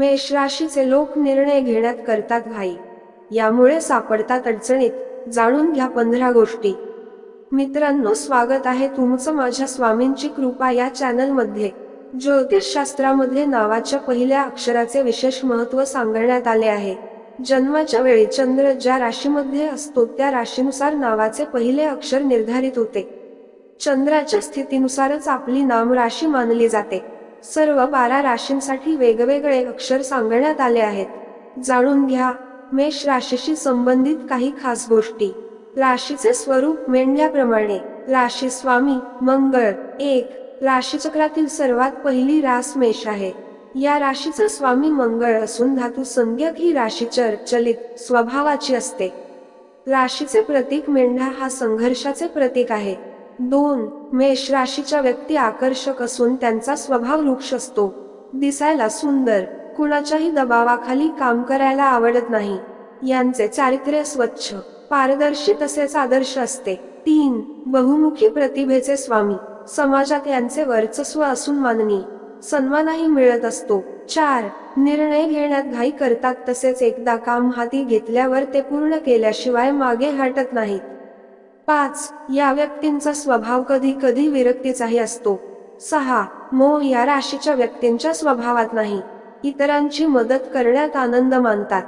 मेष राशीचे लोक निर्णय घेण्यात करतात घाई. यामुळे सापडतात अडचणीत. जाणून घ्या पंधरा गोष्टी. मित्रांनो स्वागत आहे तुमचं माझ्या स्वामींची कृपा या चॅनलमध्ये. ज्योतिषशास्त्रामध्ये नावाच्या पहिल्या अक्षराचे विशेष महत्त्व सांगण्यात आले आहे. जन्माच्या वेळी चंद्र ज्या राशीमध्ये असतो त्या राशीनुसार नावाचे पहिले अक्षर निर्धारित होते. चंद्राच्या स्थितीनुसारच आपली नाम राशी मानली जाते. सर्व बारा राशींसाठी वेगवेगळे अक्षर सांगण्यात आले आहेत. जाणून घ्या मेष राशीशी संबंधित काही खास गोष्टी. राशीचे स्वरूप मेंढल्याप्रमाणे राशी स्वामी मंगळ. एक राशीचक्रातील सर्वात पहिली रास मेष आहे. या राशीचा स्वामी मंगळ असून धातू संज्ञक ही राशी चलित स्वभावाची असते. राशीचे प्रतीक मेंढा हा संघर्षाचे प्रतीक आहे. दोन मेष राशीच्या व्यक्ती आकर्षक असून त्यांचा स्वभाव वृक्ष असतो. दिसायला सुंदर कुणाच्याही दबावाखाली काम करायला आवडत नाही. यांचे चारित्र्य स्वच्छ पारदर्शी तसेच आदर्श असते. तीन बहुमुखी प्रतिभेचे स्वामी. समाजात यांचे वर्चस्व असून माननी सन्मानही मिळत असतो. चार निर्णय घेण्यात घाई करतात तसेच एकदा काम हाती घेतल्यावर ते पूर्ण केल्याशिवाय मागे हटत नाहीत. पाच या व्यक्तींचा स्वभाव कधी कधी विरक्तीचाही असतो. सहा मोह या राशीच्या व्यक्तींच्या स्वभावात नाही. इतरांची मदत करण्यात आनंद मानतात.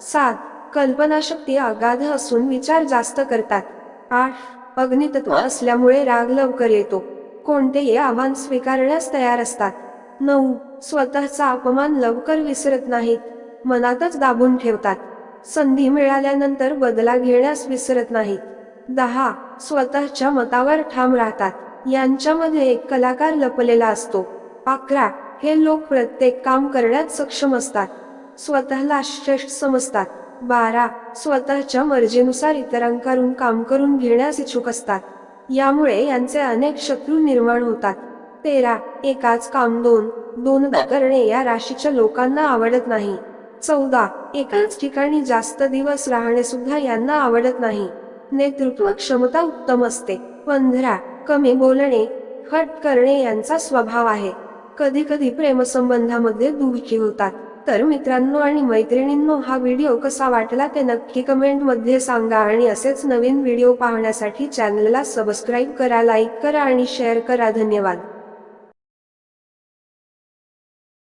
सात कल्पनाशक्ती अगाध असून विचार जास्त करतात. आठ अग्नितत्व असल्यामुळे राग लवकर येतो. कोणतेही आव्हान स्वीकारण्यास तयार असतात. नऊ स्वतःचा अपमान लवकर विसरत नाहीत. मनातच दाबून ठेवतात. संधी मिळाल्यानंतर बदला घेण्यास विसरत नाहीत. दहा स्वतःच्या मतावर ठाम राहतात. यांच्यामध्ये एक कलाकार लपलेला असतो. अकरा हे लोक प्रत्येक काम करण्यात सक्षम असतात. स्वतःला श्रेष्ठ समजतात. बारा स्वतःच्या मर्जीनुसार इतरांकडून काम करून घेण्यास इच्छुक असतात. यामुळे यांचे अनेक शत्रू निर्माण होतात. तेरा एकाच काम दोन दोनदा करणे या राशीच्या लोकांना आवडत नाही. चौदा एकाच ठिकाणी जास्त दिवस राहणे सुद्धा यांना आवडत नाही. नेतृत्व क्षमता उत्तम असते. पंधरा कमी बोलणे हट करणे यांचा स्वभाव आहे. कधी कधी प्रेमसंबंधामध्ये दुःखी होतात. तर मित्रांनो आणि मैत्रिणींनो हा व्हिडिओ कसा वाटला ते नक्की कमेंटमध्ये सांगा आणि असेच नवीन व्हिडिओ पाहण्यासाठी चॅनलला सबस्क्राईब करा लाईक करा आणि शेअर करा. धन्यवाद.